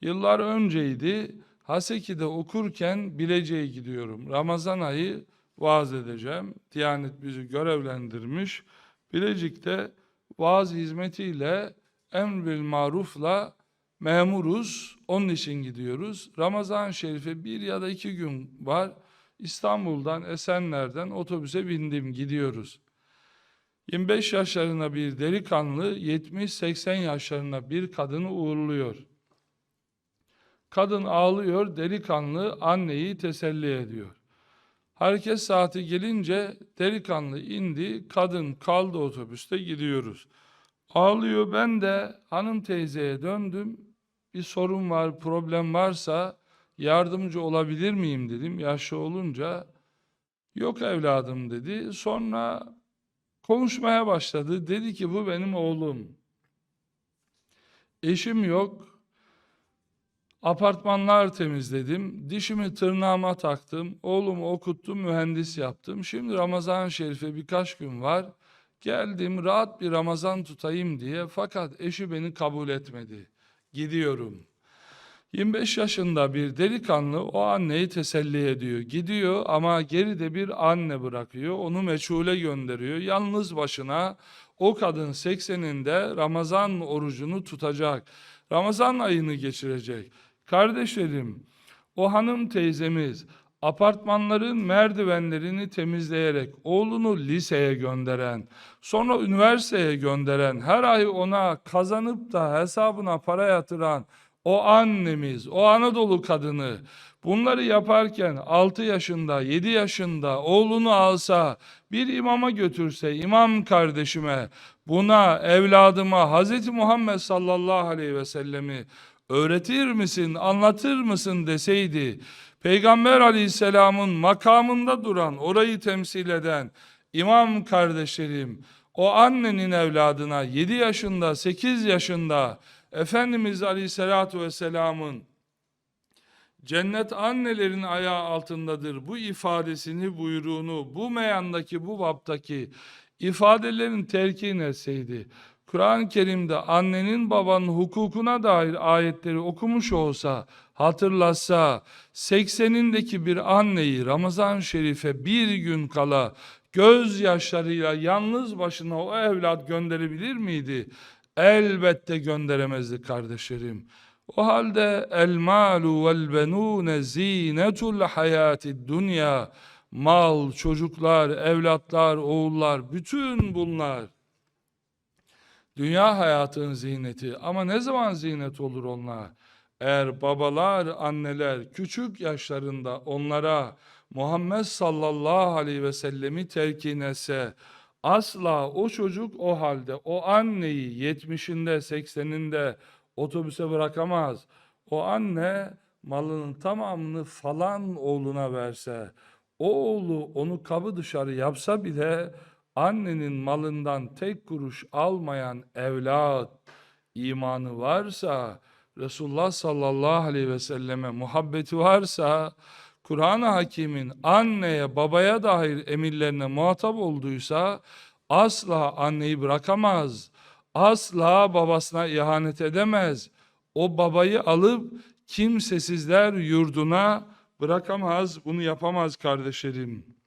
Yıllar önceydi. Haseki'de okurken Bilecik'e gidiyorum. Ramazan ayı vaaz edeceğim. Diyanet bizi görevlendirmiş. Bilecik'te vaaz hizmetiyle emr bil marufla memuruz. Onun için gidiyoruz. Ramazan Şerif'e bir ya da iki gün var. İstanbul'dan, Esenler'den otobüse bindim, gidiyoruz. 25 yaşlarında bir delikanlı, 70-80 yaşlarında bir kadını uğurluyor. Kadın ağlıyor, delikanlı anneyi teselli ediyor. Hareket saati gelince delikanlı indi, kadın kaldı otobüste gidiyoruz. Ağlıyor, ben de hanım teyzeye döndüm. Bir sorun var, problem varsa yardımcı olabilir miyim dedim. Yaşlı olunca yok evladım dedi. Sonra konuşmaya başladı. Dedi ki bu benim oğlum. Eşim yok. Apartmanlar temizledim. Dişimi tırnağıma taktım. Oğlumu okuttum, mühendis yaptım. Şimdi Ramazan Şerif'e birkaç gün var. Geldim rahat bir Ramazan tutayım diye fakat eşi beni kabul etmedi. Gidiyorum. 25 yaşında bir delikanlı o anneyi teselli ediyor. Gidiyor ama geride bir anne bırakıyor. Onu meçhule gönderiyor. Yalnız başına o kadın 80'inde Ramazan orucunu tutacak. Ramazan ayını geçirecek. Kardeşlerim, o hanım teyzemiz apartmanların merdivenlerini temizleyerek oğlunu liseye gönderen, sonra üniversiteye gönderen, her ay ona kazanıp da hesabına para yatıran o annemiz, o Anadolu kadını bunları yaparken 6 yaşında, 7 yaşında oğlunu alsa, bir imama götürse, imam kardeşime, buna, evladıma Hz. Muhammed sallallahu aleyhi ve sellemi öğretir misin, anlatır mısın deseydi, Peygamber aleyhisselamın makamında duran, orayı temsil eden imam kardeşlerim, o annenin evladına 7 yaşında, 8 yaşında Efendimiz aleyhissalatu vesselamın cennet annelerin ayağı altındadır bu ifadesini, buyruğunu, bu meyandaki, bu baptaki ifadelerin terkin etseydi, Kur'an-ı Kerim'de annenin babanın hukukuna dair ayetleri okumuş olsa, hatırlasa, 80'indeki bir anneyi Ramazan Şerif'e bir gün kala gözyaşlarıyla yalnız başına o evlat gönderebilir miydi? Elbette gönderemezdi kardeşlerim. O halde el malu vel benune zinetul hayati dünya mal, çocuklar, evlatlar, oğullar bütün bunlar dünya hayatının ziyneti ama ne zaman ziynet olur onlar? Eğer babalar, anneler küçük yaşlarında onlara Muhammed sallallahu aleyhi ve sellemi telkin etse, asla o çocuk o halde o anneyi 70'inde 80'inde otobüse bırakamaz. O anne malının tamamını falan oğluna verse, o oğlu onu kabı dışarı yapsa bile annenin malından tek kuruş almayan evlat imanı varsa, Resulullah sallallahu aleyhi ve selleme muhabbeti varsa, Kur'an-ı Hakim'in anneye, babaya dair emirlerine muhatap olduysa, asla anneyi bırakamaz, asla babasına ihanet edemez. O babayı alıp kimsesizler yurduna bırakamaz, bunu yapamaz kardeşlerim.